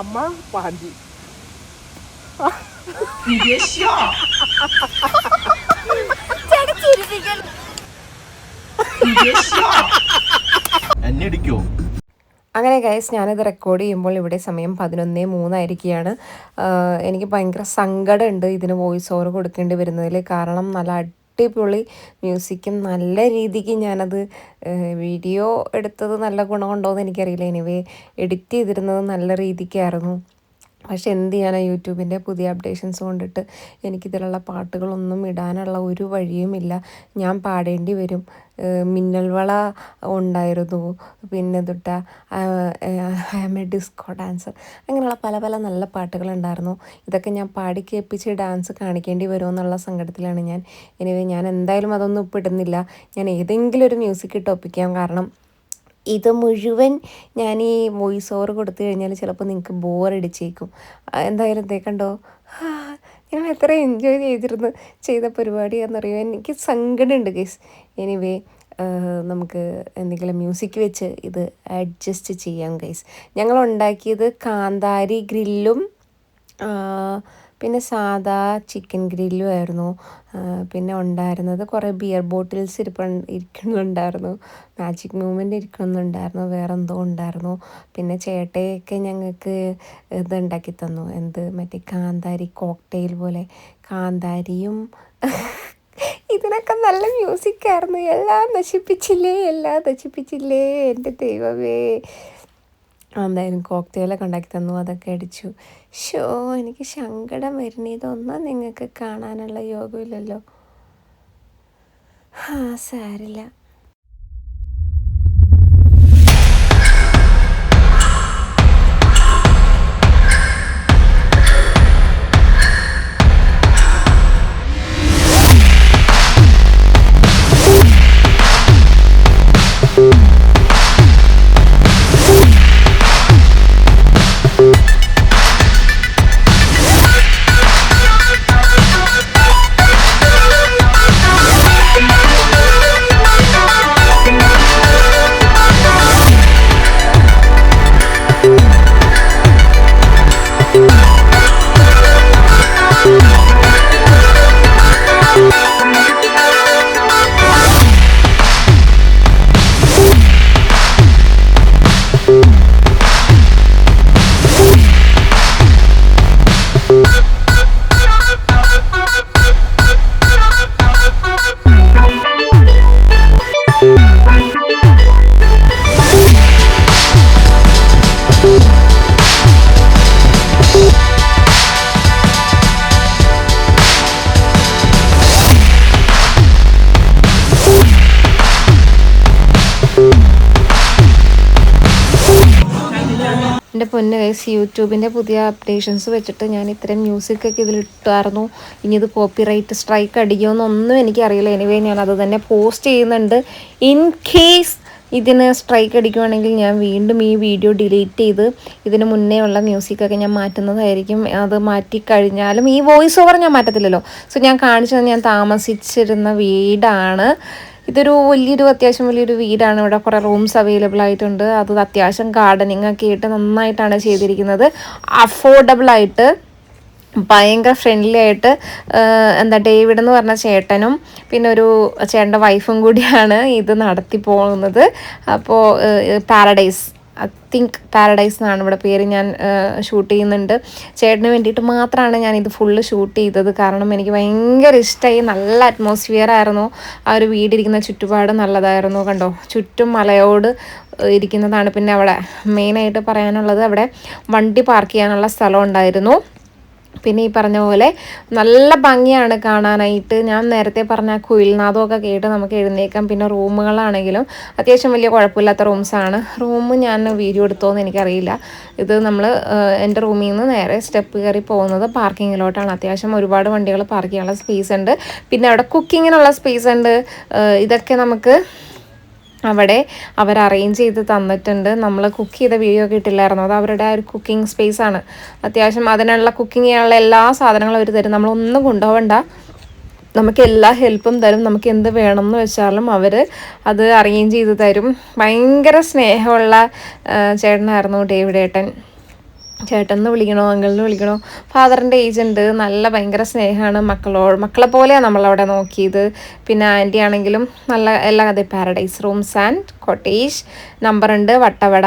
അമ്മ എന്നെ ഇടിക്കോ അങ്ങനെ ഗൈസ് ഞാനിത് റെക്കോർഡ് ചെയ്യുമ്പോൾ ഇവിടെ സമയം പതിനൊന്നേ മൂന്നായിരിക്കുകയാണ്. എനിക്ക് ഭയങ്കര സങ്കടമുണ്ട് ഇതിന് വോയിസ് ഓവർ കൊടുക്കേണ്ടി വരുന്നതിൽ കാരണം നല്ല അടിപൊളി മ്യൂസിക്കും. നല്ല രീതിക്ക് ഞാനത് വീഡിയോ എടുത്തത് നല്ല ഗുണമുണ്ടോ എന്ന് എനിക്കറിയില്ല. എനിവേ എഡിറ്റ് ചെയ്തിരുന്നത് നല്ല രീതിക്കായിരുന്നു. പക്ഷെ എന്ത് ചെയ്യാനാ യൂട്യൂബിന്റെ പുതിയ അപ്ഡേഷൻസ് കൊണ്ടിട്ട് എനിക്കിതിലുള്ള പാട്ടുകളൊന്നും ഇടാനുള്ള ഒരു വഴിയുമില്ല. ഞാൻ പാടേണ്ടി വരും. മിന്നൽവള ഉണ്ടായിരുന്നു. പിന്നെ തൊട്ട I M A disco dancer. അങ്ങനെയുള്ള പല പല നല്ല പാട്ടുകളുണ്ടായിരുന്നു. ഇതൊക്കെ ഞാൻ പാടി കേൾപ്പിച്ച് ഡാൻസ് കാണിക്കേണ്ടി വരുമോ എന്നുള്ള സങ്കടത്തിലാണ് ഞാൻ. എനിവേ ഞാൻ എന്തായാലും അതൊന്നും ഇപ്പം ഇടുന്നില്ല ഞാൻ ഏതെങ്കിലും ഒരു മ്യൂസിക് ഇട്ട് ഒപ്പിക്കാം കാരണം ഇത് മുഴുവൻ ഞാൻ ഈ വോയിസ് ഓവർ കൊടുത്തു കഴിഞ്ഞാൽ ചിലപ്പോൾ നിങ്ങൾക്ക് ബോറടിച്ചേക്കും എന്തായാലും കണ്ടോ? ഞങ്ങൾ എത്ര എൻജോയ് ചെയ്തിരുന്നു ചെയ്ത പരിപാടിയാണെന്നറിയോ? എനിക്ക് സങ്കടമുണ്ട് ഗേസ് എനിവേ നമുക്ക് എന്തെങ്കിലും മ്യൂസിക് വെച്ച് ഇത് അഡ്ജസ്റ്റ് ചെയ്യാം ഗൈസ് ഞങ്ങൾ ഉണ്ടാക്കിയത് കാന്താരി ഗ്രില്ലും പിന്നെ സാദാ ചിക്കൻ ഗ്രില്ലും ആയിരുന്നു. പിന്നെ ഉണ്ടായിരുന്നത് കുറേ ബിയർ ബോട്ടിൽസ് ഇരിപ്പ ഇരിക്കുന്നുണ്ടായിരുന്നു. മാജിക് മൂമെന്റ് ഇരിക്കുന്നുണ്ടായിരുന്നു. വേറെ എന്തോ ഉണ്ടായിരുന്നു. പിന്നെ ചേട്ടയൊക്കെ ഞങ്ങൾക്ക് ഇത് ഉണ്ടാക്കി തന്നു. എന്ത് മറ്റേ കാന്താരി കോക്ടെയിൽ പോലെ. കാന്താരിയും ഇതിനൊക്കെ നല്ല മ്യൂസിക്കായിരുന്നു എല്ലാം നശിപ്പിച്ചില്ലേ? എല്ലാം നശിപ്പിച്ചില്ലേ? എന്റെ ദൈവമേ. എന്തായാലും കോക്ടെയിലൊക്കെ ഉണ്ടാക്കി തന്നു അതൊക്കെ അടിച്ചു. ഷോ എനിക്ക് സങ്കടം വരുന്ന. ഇതൊന്നും നിങ്ങൾക്ക് കാണാനുള്ള യോഗമില്ലല്ലോ. ആ സാരില്ല എന്റെ പൊന്ന് കൈസ് യൂട്യൂബിന്റെ പുതിയ അപ്ഡേഷൻസ് വെച്ചിട്ട് ഞാൻ ഇത്രയും മ്യൂസിക്കൊക്കെ ഇതിലിട്ടായിരുന്നു ഇനി ഇത് കോപ്പിറൈറ്റ് സ്ട്രൈക്ക് അടിക്കുമെന്നൊന്നും എനിക്കറിയില്ല. എനിവേ ഞാൻ അത് തന്നെ പോസ്റ്റ് ചെയ്യുന്നുണ്ട്. ഇൻ കേസ് ഇതിന് സ്ട്രൈക്ക് അടിക്കുവാണെങ്കിൽ ഞാൻ വീണ്ടും ഈ വീഡിയോ ഡിലീറ്റ് ചെയ്ത് ഇതിന് മുന്നേ ഉള്ള മ്യൂസിക്കൊക്കെ ഞാൻ മാറ്റുന്നതായിരിക്കും. അത് മാറ്റി കഴിഞ്ഞാലും ഈ വോയിസ് ഓവർ ഞാൻ മാറ്റത്തില്ലല്ലോ. സോ ഞാൻ കാണിച്ചത് ഞാൻ താമസിച്ചിരുന്ന വീടാണ്. ഇതൊരു വലിയൊരു അത്യാവശ്യം വലിയൊരു വീടാണ്. ഇവിടെ കുറേ റൂംസ് അവൈലബിൾ ആയിട്ടുണ്ട്. അത് അത്യാവശ്യം ഗാർഡനിങ് ഒക്കെ ആയിട്ട് നന്നായിട്ടാണ് ചെയ്തിരിക്കുന്നത്. അഫോർഡബിൾ ആയിട്ട് ഭയങ്കര ഫ്രണ്ട്ലി ആയിട്ട് എന്താ ഡേവിഡ് എന്ന് പറഞ്ഞ ചേട്ടനും പിന്നെ ഒരു ചേട്ടന്റെ വൈഫും കൂടിയാണ് ഇത് നടത്തി പോകുന്നത്. അപ്പോൾ പാരഡൈസ് തിങ്ക് പാരഡൈസ് എന്നാണ് ഇവിടെ പേര് ഞാൻ ഷൂട്ട് ചെയ്യുന്നുണ്ട്. ചേട്ടന് വേണ്ടിയിട്ട് മാത്രമാണ് ഞാൻ ഇത് ഫുള്ള് ഷൂട്ട് ചെയ്തത്. കാരണം എനിക്ക് ഭയങ്കര ഇഷ്ടമായി നല്ല അറ്റ്മോസ്ഫിയർ ആയിരുന്നു. ആ ഒരു വീടിരിക്കുന്ന ചുറ്റുപാട് നല്ലതായിരുന്നു കണ്ടോ. ചുറ്റും മലയോട് ഇരിക്കുന്നതാണ് പിന്നെ അവിടെ മെയിനായിട്ട് പറയാനുള്ളത്. അവിടെ വണ്ടി പാർക്ക് ചെയ്യാനുള്ള സ്ഥലം ഉണ്ടായിരുന്നു. പിന്നെ ഈ പറഞ്ഞ പോലെ നല്ല ഭംഗിയാണ് കാണാനായിട്ട്. ഞാൻ നേരത്തെ പറഞ്ഞ ഒക്കെ കേട്ട് നമുക്ക് എഴുന്നേക്കാം പിന്നെ റൂമുകളാണെങ്കിലും അത്യാവശ്യം വലിയ കുഴപ്പമില്ലാത്ത റൂംസാണ്. റൂം ഞാൻ വീഡിയോ എടുത്തോന്ന് എനിക്കറിയില്ല. ഇത് നമ്മൾ എന്റെ റൂമിൽ നിന്ന് നേരെ സ്റ്റെപ്പ് കയറി പോകുന്നത് പാർക്കിങ്ങിലോട്ടാണ്. അത്യാവശ്യം ഒരുപാട് വണ്ടികൾ പാർക്ക് ചെയ്യാനുള്ള സ്പേസ് ഉണ്ട്. പിന്നെ അവിടെ കുക്കിങ്ങിനുള്ള സ്പേസ് ഉണ്ട്. ഇതൊക്കെ നമുക്ക് അവിടെ അവർ അറേഞ്ച് ചെയ്ത് തന്നിട്ടുണ്ട്. നമ്മൾ കുക്ക് ചെയ്ത വീഡിയോ ഒക്കെ ഇട്ടില്ലായിരുന്നു? അത് അവരുടെ ആ ഒരു കുക്കിംഗ് സ്പേസ് ആണ്. അത്യാവശ്യം അതിനുള്ള കുക്കിംഗ് ചെയ്യാനുള്ള എല്ലാ സാധനങ്ങളും അവർ തരും. നമ്മളൊന്നും കൊണ്ടുപോകണ്ട. നമുക്ക് എല്ലാ ഹെൽപ്പും തരും. നമുക്ക് എന്ത് വേണമെന്ന് വെച്ചാലും അവർ അത് അറേഞ്ച് ചെയ്ത് തരും. ഭയങ്കര സ്നേഹമുള്ള ചേട്ടനായിരുന്നു ഡേവിഡ് ഏട്ടൻ. ചേട്ടനെന്ന് വിളിക്കണോ അങ്കിളിന് വിളിക്കണോ? ഫാദറിന്റെ ഉണ്ട്. നല്ല ഭയങ്കര സ്നേഹമാണ് മക്കളോട് മക്കളെ പോലെയാണ് നമ്മളവിടെ നോക്കിയത്. പിന്നെ ആന്റി ആണെങ്കിലും നല്ല എല്ലാ അതെ പാരഡൈസ് റൂംസ് ആൻഡ് കോട്ടേജ് നമ്പറുണ്ട് വട്ടവട.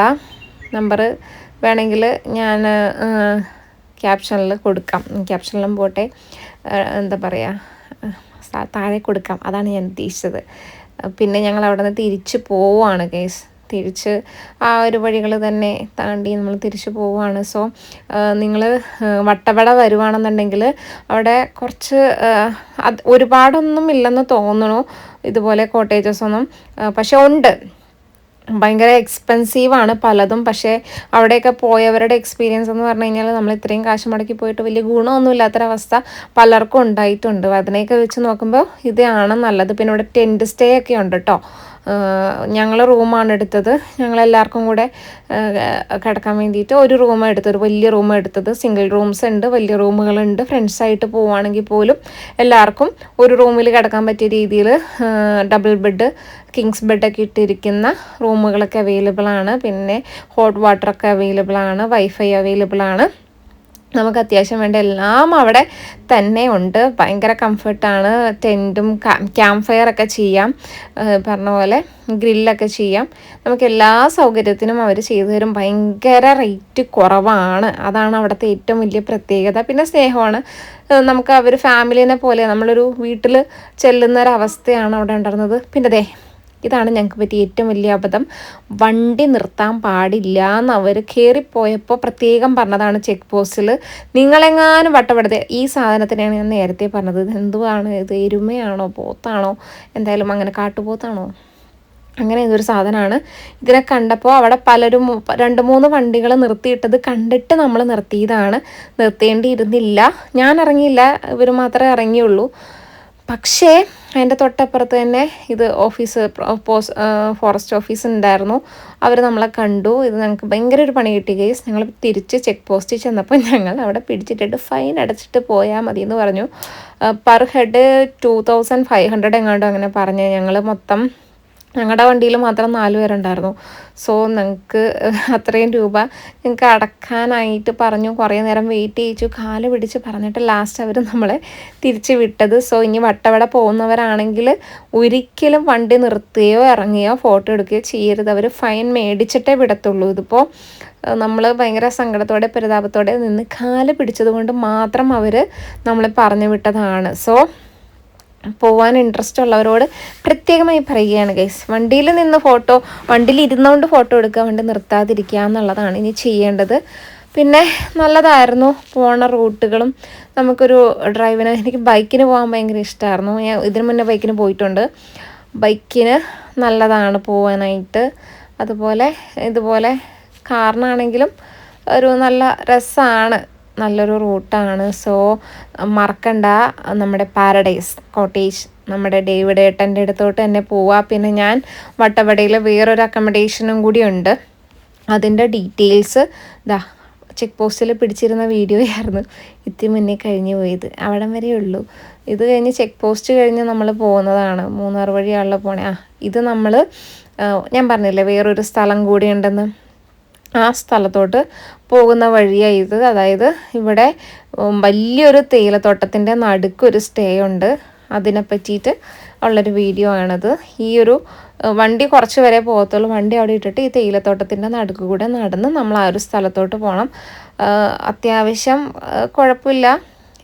നമ്പർ വേണമെങ്കിൽ ഞാൻ ക്യാപ്ഷനിൽ കൊടുക്കാം. ക്യാപ്ഷനിലും പോട്ടെ. എന്താ പറയുക താഴെ കൊടുക്കാം. അതാണ് ഞാൻ ഉദ്ദേശിച്ചത്. പിന്നെ ഞങ്ങൾ അവിടെ നിന്ന് തിരിച്ച് പോവുകയാണ് കേസ് തിരിച്ച് ആ ഒരു വഴികൾ തന്നെ താണ്ടി നമ്മൾ തിരിച്ചു പോവുകയാണ്. സോ നിങ്ങൾ വട്ടവട വരുവാണെന്നുണ്ടെങ്കിൽ അവിടെ കുറച്ച് അത് ഒരുപാടൊന്നും ഇല്ലെന്ന് തോന്നുന്നു. ഇതുപോലെ കോട്ടേജസ് ഒന്നും പക്ഷെ ഉണ്ട്. ഭയങ്കര എക്സ്പെൻസീവാണ് പലതും. പക്ഷേ അവിടെയൊക്കെ പോയവരുടെ എക്സ്പീരിയൻസ് എന്ന് പറഞ്ഞു കഴിഞ്ഞാൽ നമ്മൾ ഇത്രയും കാശ് മുടക്കി പോയിട്ട് വലിയ ഗുണമൊന്നും ഇല്ലാത്തൊരവസ്ഥ പലർക്കും ഉണ്ടായിട്ടുണ്ട്. അതിനെയൊക്കെ വെച്ച് നോക്കുമ്പോൾ ഇതാണ് നല്ലത്. പിന്നെ ഇവിടെ ടെന്റ് സ്റ്റേ ഒക്കെ ഉണ്ട് കേട്ടോ ഞങ്ങൾ റൂമാണ് എടുത്തത്. ഞങ്ങളെല്ലാവർക്കും കൂടെ കിടക്കാൻ വേണ്ടിയിട്ട് ഒരു റൂം എടുത്തത്. ഒരു വലിയ റൂം എടുത്തത്. സിംഗിൾ റൂംസ് ഉണ്ട് വലിയ റൂമുകളുണ്ട്. ഫ്രണ്ട്സായിട്ട് പോവുകയാണെങ്കിൽ പോലും എല്ലാവർക്കും ഒരു റൂമിൽ കിടക്കാൻ പറ്റിയ രീതിയിൽ ഡബിൾ ബെഡ് കിങ്സ് ബെഡൊക്കെ ഇട്ടിരിക്കുന്ന റൂമുകളൊക്കെ അവൈലബിൾ ആണ് പിന്നെ ഹോട്ട് വാട്ടറൊക്കെ അവൈലബിൾ ആണ് വൈഫൈ അവൈലബിൾ ആണ് നമുക്ക് അത്യാവശ്യം വേണ്ട എല്ലാം അവിടെ തന്നെ ഉണ്ട്. ഭയങ്കര കംഫർട്ടാണ് ടെന്റും ക്യാമ്പ് ഫയർ ഒക്കെ ചെയ്യാം. പറഞ്ഞ പോലെ ഗ്രില്ലൊക്കെ ചെയ്യാം. നമുക്ക് എല്ലാ സൗകര്യത്തിനും അവർ ചെയ്തു തരും. ഭയങ്കര റേറ്റ് കുറവാണ്. അതാണ് അവിടുത്തെ ഏറ്റവും വലിയ പ്രത്യേകത. പിന്നെ സ്നേഹമാണ്. നമുക്ക് അവർ ഫാമിലിനെ പോലെ നമ്മളൊരു വീട്ടിൽ ചെല്ലുന്ന അവസ്ഥയാണ് അവിടെ ഉണ്ടായിരുന്നത്. പിന്നെ ദേ ഇതാണ് ഞങ്ങൾക്ക് പറ്റിയ ഏറ്റവും വലിയ അബദ്ധം. വണ്ടി നിർത്താൻ പാടില്ല എന്ന് അവർ കയറിപ്പോയപ്പോൾ പ്രത്യേകം പറഞ്ഞതാണ് ചെക്ക് പോസ്റ്റിൽ നിങ്ങളെങ്ങാനും വട്ടപ്പെടുത്തേ ഈ സാധനത്തിനാണ് ഞാൻ നേരത്തെ പറഞ്ഞത്. എന്തുവാണ്? ഇത് എരുമയാണോ? പോത്താണോ? എന്തായാലും അങ്ങനെ കാട്ടുപോത്താണോ? അങ്ങനെ ഇതൊരു സാധനമാണ്. ഇതിനെ കണ്ടപ്പോൾ അവിടെ പലരും രണ്ട് മൂന്ന് വണ്ടികൾ നിർത്തിയിട്ടത് കണ്ടിട്ട് നമ്മൾ നിർത്തിയതാണ്. നിർത്തേണ്ടിയിരുന്നില്ല. ഞാൻ ഇറങ്ങിയില്ല. ഇവർ മാത്രമേ ഇറങ്ങിയുള്ളൂ. പക്ഷേ അതിന്റെ തൊട്ടപ്പുറത്ത് തന്നെ ഇത് ഓഫീസ് പോസ് ഫോറസ്റ്റ് ഓഫീസ് ഉണ്ടായിരുന്നു. അവർ നമ്മളെ കണ്ടു. ഇത് ഞങ്ങൾക്ക് ഭയങ്കര ഒരു പണി കിട്ടി കേസ് ഞങ്ങൾ തിരിച്ച് ചെക്ക് പോസ്റ്റിൽ ചെന്നപ്പോൾ ഞങ്ങൾ അവിടെ പിടിച്ചിട്ടിട്ട് ഫൈൻ അടച്ചിട്ട് പോയാൽ മതി എന്ന് പറഞ്ഞു. Per head two thousand five hundred എങ്ങാണ്ടോ അങ്ങനെ പറഞ്ഞ് ഞങ്ങൾ മൊത്തം ഞങ്ങളുടെ വണ്ടിയിൽ മാത്രം നാല് പേരുണ്ടായിരുന്നു. സോ നിങ്ങൾക്ക് അത്രയും രൂപ ഞങ്ങൾക്ക് അടക്കാനായിട്ട് പറഞ്ഞു കുറേ നേരം വെയിറ്റ് ചെയ്യിച്ചു. കാൽ പിടിച്ച് പറഞ്ഞിട്ട് ലാസ്റ്റ് അവർ നമ്മളെ തിരിച്ച് വിട്ടത്. സോ ഇനി വട്ടവട പോകുന്നവരാണെങ്കിൽ ഒരിക്കലും വണ്ടി നിർത്തുകയോ ഇറങ്ങുകയോ ഫോട്ടോ എടുക്കുകയോ ചെയ്യരുത്. അവർ ഫൈൻ മേടിച്ചിട്ടേ വിടത്തുള്ളൂ. ഇതിപ്പോൾ നമ്മൾ ഭയങ്കര സങ്കടത്തോടെ പരിതാപത്തോടെ നിന്ന് കാൽ പിടിച്ചത് കൊണ്ട് മാത്രം അവർ നമ്മളെ പറഞ്ഞു വിട്ടതാണ്. സോ പോവാൻ ഇൻട്രസ്റ്റ് ഉള്ളവരോട് പ്രത്യേകമായി പറയുകയാണ് ഗൈസ് വണ്ടിയിൽ നിന്ന് ഫോട്ടോ വണ്ടിയിൽ ഇരുന്നുകൊണ്ട് ഫോട്ടോ എടുക്കുക വണ്ടി നിർത്താതിരിക്കുക എന്നുള്ളതാണ് ഇനി ചെയ്യേണ്ടത്. പിന്നെ നല്ലതായിരുന്നു പോണ റൂട്ടുകളും നമുക്കൊരു ഡ്രൈവിന് എനിക്ക് ബൈക്കിന് പോകാൻ ഭയങ്കര ഇഷ്ടമായിരുന്നു ഞാൻ ഇതിനു മുന്നേ ബൈക്കിന് പോയിട്ടുണ്ട്. ബൈക്കിന് നല്ലതാണ് പോകാനായിട്ട് അതുപോലെ ഇതുപോലെ കാറിനാണെങ്കിലും ഒരു നല്ല രസമാണ് നല്ലൊരു റൂട്ടാണ്. സോ മറക്കണ്ട. നമ്മുടെ പാരഡൈസ് കോട്ടേജ് നമ്മുടെ ഡേവിഡ് ഏട്ടന്റെ അടുത്തോട്ട് തന്നെ പോവാം. പിന്നെ ഞാൻ വട്ടവടയിൽ വേറൊരു അക്കോമഡേഷനും കൂടി ഉണ്ട്. അതിന്റെ ഡീറ്റെയിൽസ് ദാ ചെക്ക് പോസ്റ്റിൽ പിടിച്ചിരുന്ന വീഡിയോ ആയിരുന്നു ഇത്തിരി മുന്നേ കഴിഞ്ഞു പോയത്. അവിടം വരെ ഉള്ളൂ. ഇത് കഴിഞ്ഞ് ചെക്ക് പോസ്റ്റ് കഴിഞ്ഞ് നമ്മൾ പോകുന്നതാണ്. മൂന്നാർ വഴിയാണല്ലോ പോണേ. ആ ഇത് നമ്മൾ ഞാൻ പറഞ്ഞില്ലേ വേറൊരു സ്ഥലം കൂടി ഉണ്ടെന്ന്. ആ സ്ഥലത്തോട്ട് പോകുന്ന വഴിയാണ് ഇത്. അതായത് ഇവിടെ വലിയൊരു തേയിലത്തോട്ടത്തിന്റെ നടുക്കൊരു സ്റ്റേ ഉണ്ട്. അതിനെ പറ്റിയിട്ട് ഉള്ളൊരു വീഡിയോ ആണത്. ഈ ഒരു വണ്ടി കുറച്ച് വരെ പോകത്തുള്ളൂ. വണ്ടി അവിടെ ഇട്ടിട്ട് ഈ തേയിലത്തോട്ടത്തിന്റെ നടുക്ക് കൂടെ നടന്ന് നമ്മൾ ആ ഒരു സ്ഥലത്തോട്ട് പോകണം അത്യാവശ്യം കുഴപ്പമില്ല.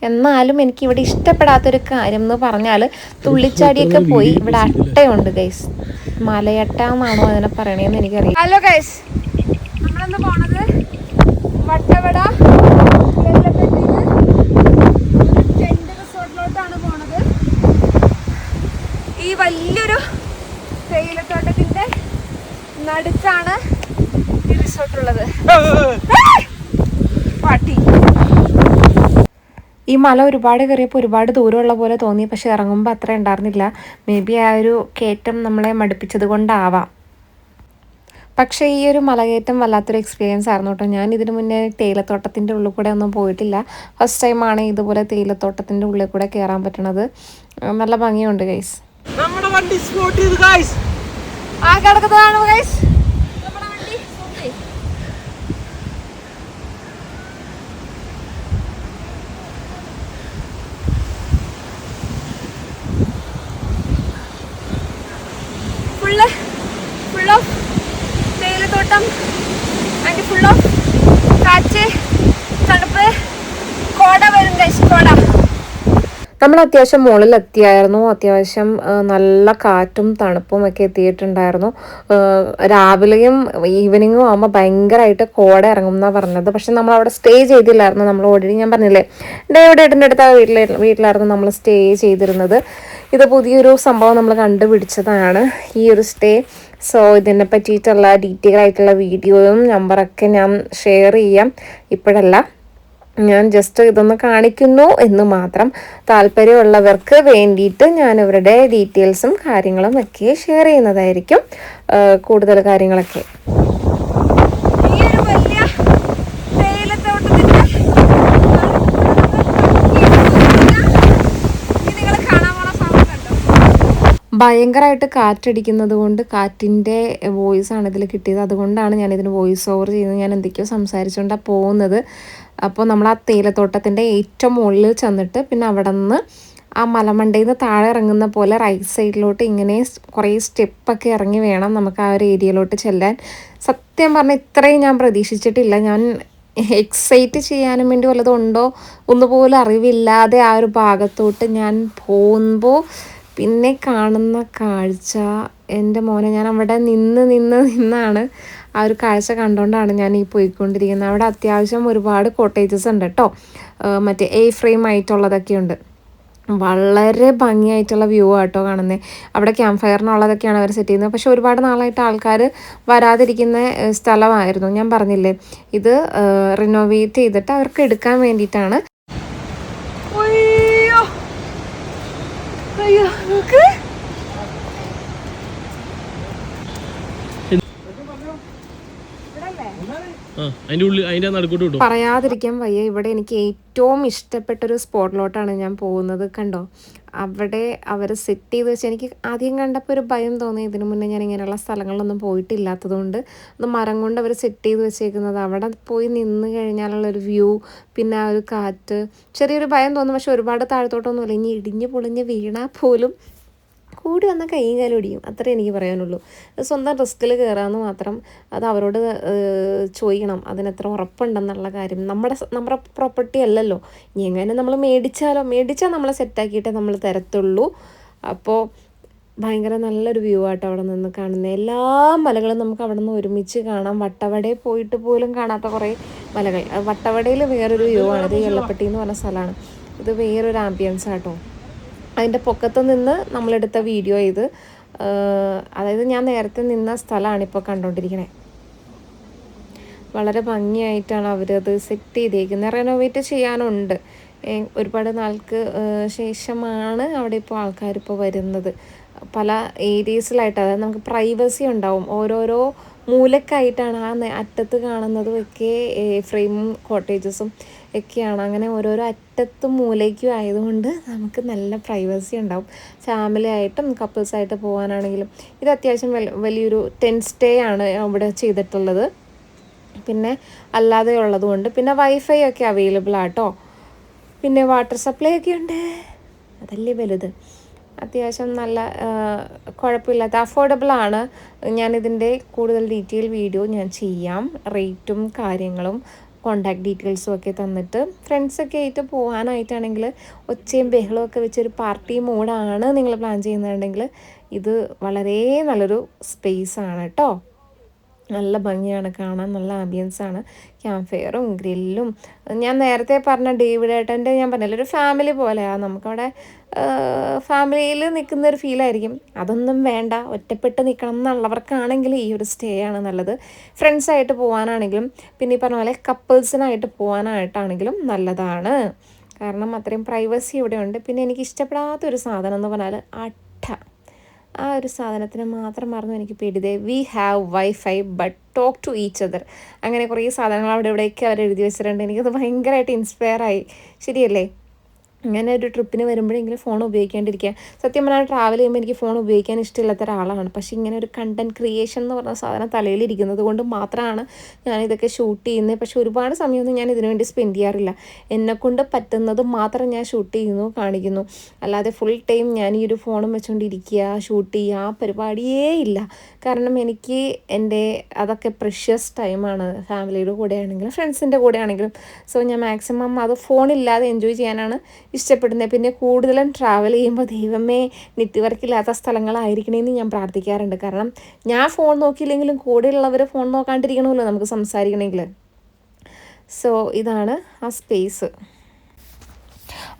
എന്നാലും എനിക്ക് ഇവിടെ ഇഷ്ടപ്പെടാത്തൊരു കാര്യം എന്ന് പറഞ്ഞാൽ തുള്ളിച്ചാടിയൊക്കെ പോയി. ഇവിടെ അട്ടയുണ്ട് ഗൈസ് മലയട്ട അതിനെ പറയണേന്ന് എനിക്കറിയാം ഹലോ ഗൈസ് നമ്മളെന്ന് പോണത്. വട്ടവട റിസോർട്ടിലോട്ടാണ് പോണത്. ഈ വലിയൊരു തേയിലത്തോട്ടത്തിന്റെ നടുക്കാണ് ഈ റിസോർട്ടുള്ളത്. പാട്ടി. ഈ മല ഒരുപാട് കയറിയപ്പോൾ ഒരുപാട് ദൂരമുള്ള പോലെ തോന്നി പക്ഷെ ഇറങ്ങുമ്പോൾ അത്ര ഉണ്ടായിരുന്നില്ല. മേ ബി ആ ഒരു കയറ്റം നമ്മളെ മടുപ്പിച്ചത് കൊണ്ടാവാം. പക്ഷേ ഈ ഒരു മലകയറ്റം വല്ലാത്തൊരു എക്സ്പീരിയൻസ് ആയിരുന്നു കേട്ടോ. ഞാൻ ഇതിനു മുന്നേ തേയിലത്തോട്ടത്തിന്റെ ഉള്ളിൽ കൂടെ ഒന്നും പോയിട്ടില്ല. ഫസ്റ്റ് ടൈമാണ് ഇതുപോലെ തേയിലത്തോട്ടത്തിന്റെ ഉള്ളിൽ കൂടെ കയറാൻ പറ്റണത്. നല്ല ഭംഗിയുണ്ട് ഗൈസ് നമ്മുടെ വണ്ടി സ്പോട്ട് ചെയ്ത് ഗൈസ് ആ കിടക്കുന്നതാണ് ഗൈസ് പൂന്തോട്ടം അതിന്റെ ഫുൾ കാച്ച് തണുപ്പ് കോട വരും കോട. നമ്മൾ അത്യാവശ്യം മുകളിൽ എത്തിയായിരുന്നു. അത്യാവശ്യം നല്ല കാറ്റും തണുപ്പും ഒക്കെ എത്തിയിട്ടുണ്ടായിരുന്നു. രാവിലെയും ഈവനിങ്ങും ആകുമ്പോൾ ഭയങ്കരമായിട്ട് കോട ഇറങ്ങും എന്നാണ് പറഞ്ഞത്. പക്ഷെ നമ്മൾ അവിടെ സ്റ്റേ ചെയ്തില്ലായിരുന്നു. നമ്മൾ ഓൾറെഡി ഞാൻ പറഞ്ഞില്ലേ ഡേവിഡ് ഏട്ടന്റെ അടുത്ത വീട്ടിൽ വീട്ടിലായിരുന്നു നമ്മൾ സ്റ്റേ ചെയ്തിരുന്നത്. ഇത് പുതിയൊരു സംഭവം നമ്മൾ കണ്ടുപിടിച്ചതാണ്. ഈ ഒരു സ്റ്റേ സോ ഇതിനെ പറ്റിയിട്ടുള്ള ഡീറ്റെയിൽ ആയിട്ടുള്ള വീഡിയോയും നമ്പറൊക്കെ ഞാൻ ഷെയർ ചെയ്യാം. ഇപ്പോഴല്ല. ഞാൻ ജസ്റ്റ് ഇതൊന്ന് കാണിക്കുന്നു എന്ന് മാത്രം താല്പര്യമുള്ളവർക്ക് വേണ്ടിയിട്ട് ഞാൻ ഇവരുടെ ഡീറ്റെയിൽസും കാര്യങ്ങളും ഒക്കെ ഷെയർ ചെയ്യുന്നതായിരിക്കും. കൂടുതൽ കാര്യങ്ങളൊക്കെ ഈ ഒരു വലിയ തേയിലത്തോട്ടത്തിന്റെ നിങ്ങൾ കാണാൻ പോണ സംഭവം കണ്ടോ ഭയങ്കരമായിട്ട് കാറ്റടിക്കുന്നത് കൊണ്ട് കാറ്റിന്റെ വോയിസ് ആണ് ഇതിൽ കിട്ടിയത്. അതുകൊണ്ടാണ് ഞാൻ ഇതിന് വോയിസ് ഓവർ ചെയ്യുന്നത്. ഞാൻ എന്തൊക്കെയോ സംസാരിച്ചുകൊണ്ടാണ് പോകുന്നത്. അപ്പോൾ നമ്മൾ ആ തേയിലത്തോട്ടത്തിന്റെ ഏറ്റവും മുകളിൽ ചെന്നിട്ട് പിന്നെ അവിടെ നിന്ന് ആ മലമണ്ടയിൽ നിന്ന് താഴെ ഇറങ്ങുന്ന പോലെ റൈറ്റ് സൈഡിലോട്ട് ഇങ്ങനെ കുറേ സ്റ്റെപ്പൊക്കെ ഇറങ്ങി വേണം നമുക്ക് ആ ഒരു ഏരിയയിലോട്ട് ചെല്ലാൻ. സത്യം പറഞ്ഞാൽ ഇത്രയും ഞാൻ പ്രതീക്ഷിച്ചിട്ടില്ല. ഞാൻ എക്സൈറ്റ് ചെയ്യാനും വേണ്ടി വല്ലതും ഉണ്ടോ? ഒന്നുപോലും അറിവില്ലാതെ ആ ഒരു ഭാഗത്തോട്ട് ഞാൻ പോകുമ്പോൾ പിന്നെ കാണുന്ന കാഴ്ച എന്റെ മോനെ ഞാൻ അവിടെ നിന്ന് നിന്ന് നിന്നാണ് ആ ഒരു കാഴ്ച കണ്ടുകൊണ്ടാണ് ഞാൻ ഈ പോയിക്കൊണ്ടിരിക്കുന്നത്. അവിടെ അത്യാവശ്യം ഒരുപാട് കോട്ടേജസ് ഉണ്ട് കേട്ടോ മറ്റേ എ ഫ്രെയിം ആയിട്ടുള്ളതൊക്കെ ഉണ്ട് വളരെ ഭംഗിയായിട്ടുള്ള വ്യൂ ആട്ടോ കാണുന്നത് അവിടെ ക്യാമ്പ് ഫയറിനുള്ളതൊക്കെയാണ് അവർ സെറ്റ് ചെയ്യുന്നത്. പക്ഷെ ഒരുപാട് നാളായിട്ട് ആൾക്കാർ വരാതിരിക്കുന്ന സ്ഥലമായിരുന്നു. ഞാൻ പറഞ്ഞില്ലേ ഇത് റിനോവേറ്റ് ചെയ്തിട്ട് അവർക്ക് എടുക്കാൻ വേണ്ടിയിട്ടാണ്. അയ്യോ! അയ്യോ! നോക്ക് ഉള്ളിൽ പറയാതിരിക്കാൻ വയ്യ. ഇവിടെ എനിക്ക് ഏറ്റവും ഇഷ്ടപ്പെട്ട ഒരു സ്പോട്ടിലോട്ടാണ് ഞാൻ പോകുന്നത് കണ്ടോ? അവിടെ അവർ സെറ്റ് ചെയ്ത് വെച്ച് എനിക്ക് ആദ്യം കണ്ടപ്പോൾ ഒരു ഭയം തോന്നി. ഇതിനു മുന്നേ ഞാൻ ഇങ്ങനെയുള്ള സ്ഥലങ്ങളിലൊന്നും പോയിട്ടില്ലാത്തതുകൊണ്ട് ഒന്ന് മരം കൊണ്ട് അവർ സെറ്റ് ചെയ്ത് വെച്ചേക്കുന്നത്. അവിടെ പോയി നിന്ന് കഴിഞ്ഞാലുള്ള ഒരു വ്യൂ പിന്നെ ആ ഒരു കാറ്റ് ചെറിയൊരു ഭയം തോന്നും. പക്ഷെ ഒരുപാട് താഴത്തോട്ടൊന്നുമില്ല. ഇനി ഇടിഞ്ഞ് പൊളിഞ്ഞ് വീണാൽ പോലും കൂടി വന്ന കൈയും കാലും ഇടിയും. അത്രേ എനിക്ക് പറയാനുള്ളൂ. സ്വന്തം റിസ്കിൽ കയറാമെന്ന് മാത്രം അത് അവരോട് ചോദിക്കണം. അതിനെത്ര ഉറപ്പുണ്ടെന്നുള്ള കാര്യം. നമ്മുടെ നമ്മുടെ പ്രോപ്പർട്ടി അല്ലല്ലോ. ഇനി എങ്ങനെ നമ്മൾ മേടിച്ചാലോ? മേടിച്ചാൽ നമ്മളെ സെറ്റാക്കിയിട്ടേ നമ്മൾ തരത്തുള്ളൂ. അപ്പോൾ ഭയങ്കര നല്ലൊരു വ്യൂ ആട്ടോ അവിടെ നിന്ന് കാണുന്നത് എല്ലാ മലകളും നമുക്ക് അവിടെ നിന്ന് ഒരുമിച്ച് കാണാം. വട്ടവടയിൽ പോയിട്ട് പോലും കാണാത്ത കുറേ മലകൾ. വട്ടവടയിൽ വേറൊരു വ്യൂ ആണ്. ഇത് എള്ളപ്പെട്ടി എന്ന് പറഞ്ഞ സ്ഥലമാണ്. ഇത് വേറൊരു ആംബിയൻസ് ആട്ടോ. അതിന്റെ പൊക്കത്ത് നിന്ന് നമ്മളെടുത്ത വീഡിയോ ഇത്. അതായത് ഞാൻ നേരത്തെ നിന്ന സ്ഥലമാണ് ഇപ്പോൾ കണ്ടുകൊണ്ടിരിക്കണേ. വളരെ ഭംഗിയായിട്ടാണ് അവരത് സെറ്റ് ചെയ്തേക്കുന്നത്. റെനോവേറ്റ് ചെയ്യാനുണ്ട്. ഒരുപാട് നാൾക്ക് ശേഷമാണ് അവിടെ ഇപ്പോൾ ആൾക്കാർ ഇപ്പോൾ വരുന്നത്. പല ഏരിയസിലായിട്ട് അതായത് നമുക്ക് പ്രൈവസി ഉണ്ടാവും. ഓരോരോ മൂലക്കായിട്ടാണ് ആ അറ്റത്ത് കാണുന്നതും ഒക്കെ ഫ്രെയിമും കോട്ടേജസും. ഒക്കെയാണ്. അങ്ങനെ ഓരോരോ അറ്റത്തും മൂലയ്ക്കും ആയതുകൊണ്ട് നമുക്ക് നല്ല പ്രൈവസി ഉണ്ടാവും. ഫാമിലി ആയിട്ടും കപ്പിൾസായിട്ട് പോകാനാണെങ്കിലും ഇത് അത്യാവശ്യം വലിയൊരു ടെൻ സ്റ്റേ ആണ് അവിടെ ചെയ്തിട്ടുള്ളത്. പിന്നെ അല്ലാതെ ഉള്ളതുകൊണ്ട് പിന്നെ വൈഫൈ ഒക്കെ അവൈലബിൾ ആട്ടോ. പിന്നെ വാട്ടർ സപ്ലൈ ഒക്കെ ഉണ്ട്. അതല്ലേ വലുത്. അത്യാവശ്യം നല്ല കുഴപ്പമില്ലാത്ത അഫോർഡബിൾ ആണ്. ഞാനിതിന്റെ കൂടുതൽ ഡീറ്റെയിൽ വീഡിയോ ഞാൻ ചെയ്യാം. റേറ്റും കാര്യങ്ങളും കോണ്ടാക്ട് ഡീറ്റെയിൽസും ഒക്കെ തന്നിട്ട് ഫ്രണ്ട്സൊക്കെ ആയിട്ട് പോകാനായിട്ടാണെങ്കിൽ ഒച്ചയും ബഹളവും ഒക്കെ വെച്ചൊരു പാർട്ടി മോഡാണ് നിങ്ങൾ പ്ലാൻ ചെയ്യുന്നുണ്ടെങ്കിൽ ഇത് വളരെ നല്ലൊരു സ്പേസ് ആണ് കേട്ടോ നല്ല ഭംഗിയാണ് കാണാൻ നല്ല ആംബിയൻസാണ് ക്യാമ്പ് ഫെയറും ഗ്രില്ലും ഞാൻ നേരത്തെ പറഞ്ഞ ഡേവിഡ് ഏട്ടന്റെ ഞാൻ പറഞ്ഞില്ല ഒരു ഫാമിലി പോലെയാണ് നമുക്കവിടെ ഫാമിലിയിൽ നിൽക്കുന്ന ഒരു ഫീലായിരിക്കും അതൊന്നും വേണ്ട ഒറ്റപ്പെട്ട് നിൽക്കണം എന്നുള്ളവർക്കാണെങ്കിൽ ഈ ഒരു സ്റ്റേ ആണ് നല്ലത്. ഫ്രണ്ട്സായിട്ട് പോകാനാണെങ്കിലും പിന്നെ ഈ പറഞ്ഞ പോലെ കപ്പിൾസിനായിട്ട് പോകാനായിട്ടാണെങ്കിലും നല്ലതാണ്. കാരണം അത്രയും പ്രൈവസി ഇവിടെ ഉണ്ട്. പിന്നെ എനിക്ക് ഇഷ്ടപ്പെടാത്തൊരു സാധനം എന്ന് പറഞ്ഞാൽ അട്ട. ആ ഒരു സാധനത്തിന് മാത്രം മറന്നു എനിക്ക് പേടിതേ we have wifi but talk to each other അങ്ങനെ കുറേ സാധനങ്ങൾ അവിടെ ഇവിടെയൊക്കെ അവർ എഴുതി വെച്ചിട്ടുണ്ട്. എനിക്കത് ഭയങ്കരമായിട്ട് ഇൻസ്പയർ ആയി. ശരിയല്ലേ? ഇങ്ങനെ ഒരു ട്രിപ്പിന് വരുമ്പോഴെങ്കിലും ഫോൺ ഉപയോഗിക്കാണ്ടിരിക്കുക. സത്യം പറഞ്ഞാൽ ട്രാവൽ ചെയ്യുമ്പോൾ എനിക്ക് ഫോൺ ഉപയോഗിക്കാൻ ഇഷ്ടമില്ലാത്ത ഒരാളാണ്. പക്ഷേ ഇങ്ങനെ ഒരു കണ്ടന്റ് ക്രിയേഷൻ എന്ന് പറഞ്ഞ സാധനം തലയിലിരിക്കുന്നത് കൊണ്ട് മാത്രമാണ് ഞാൻ ഇതൊക്കെ ഷൂട്ട് ചെയ്യുന്നത്. പക്ഷേ ഒരുപാട് സമയമൊന്നും ഞാൻ ഇതിനു വേണ്ടി സ്പെൻഡ് ചെയ്യാറില്ല. എന്നെക്കൊണ്ട് പറ്റുന്നത് മാത്രം ഞാൻ ഷൂട്ട് ചെയ്യുന്നു കാണിക്കുന്നു. അല്ലാതെ ഫുൾ ടൈം ഞാൻ ഈ ഒരു ഫോണും വെച്ചുകൊണ്ടിരിക്കുക ഷൂട്ട് ചെയ്യുക ആ പരിപാടിയേ ഇല്ല. കാരണം എനിക്ക് എന്റെ അതൊക്കെ പ്രഷ്യസ് ടൈമാണ് ഫാമിലിയുടെ കൂടെ ആണെങ്കിലും ഫ്രണ്ട്സിന്റെ കൂടെ ആണെങ്കിലും സോ ഞാൻ മാക്സിമം അത് ഫോണില്ലാതെ എൻജോയ് ചെയ്യാനാണ് ഇഷ്ടപ്പെടുന്നത് പിന്നെ കൂടുതലും ട്രാവൽ ചെയ്യുമ്പോൾ ദൈവമേ നെറ്റ്വർക്കില്ലാത്ത സ്ഥലങ്ങളായിരിക്കണമെന്ന് ഞാൻ പ്രാർത്ഥിക്കാറുണ്ട്. കാരണം ഞാൻ ഫോൺ നോക്കിയില്ലെങ്കിലും കൂടെയുള്ളവർ ഫോൺ നോക്കാണ്ടിരിക്കണമല്ലോ നമുക്ക് സംസാരിക്കണമെങ്കിൽ സോ ഇതാണ് ആ സ്പേസ്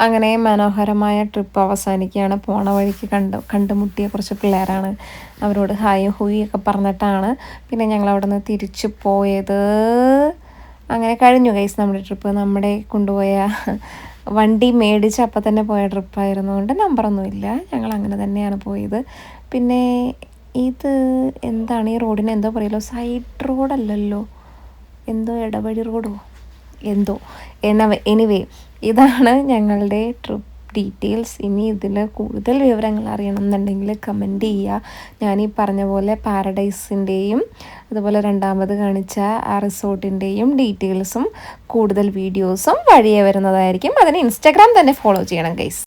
അങ്ങനെ മനോഹരമായ ട്രിപ്പ് അവസാനിക്കുകയാണ്. പോണ വഴിക്ക് കണ്ട് കണ്ടുമുട്ടിയ കുറച്ച് പിള്ളേരാണ്. അവരോട് ഹായ് ഹൂയി ഒക്കെ പറഞ്ഞിട്ടാണ്. പിന്നെ ഞങ്ങൾ അവിടെ നിന്ന് തിരിച്ചു പോയത്. അങ്ങനെ കഴിഞ്ഞു ഗൈസ് നമ്മുടെ ട്രിപ്പ് നമ്മുടെ കൊണ്ടുപോയ വണ്ടി മേടിച്ച് അപ്പം തന്നെ പോയ ട്രിപ്പായിരുന്നുകൊണ്ട് നമ്പറൊന്നുമില്ല. ഞങ്ങൾ അങ്ങനെ തന്നെയാണ് പോയത്. പിന്നെ ഇത് എന്താണ്? ഈ റോഡിന് എന്തോ പറയുമല്ലോ സൈഡ് റോഡല്ലല്ലോ. എന്തോ ഇടവഴി റോഡോ? എന്തോ. എന്നവ എനിവേ ഇതാണ് ഞങ്ങളുടെ ട്രിപ്പ് ഡീറ്റെയിൽസ്. ഇനി ഇതിൽ കൂടുതൽ വിവരങ്ങൾ അറിയണം എന്നുണ്ടെങ്കിൽ കമന്റ് ചെയ്യുക. ഞാൻ ഈ പറഞ്ഞ പോലെ പാരഡൈസിന്റെയും അതുപോലെ രണ്ടാമത് കാണിച്ച ആ റിസോർട്ടിന്റെയും ഡീറ്റെയിൽസും കൂടുതൽ വീഡിയോസും വഴിയെ വരുന്നതായിരിക്കും. അതിന് ഇൻസ്റ്റാഗ്രാം തന്നെ ഫോളോ ചെയ്യണം ഗൈസ്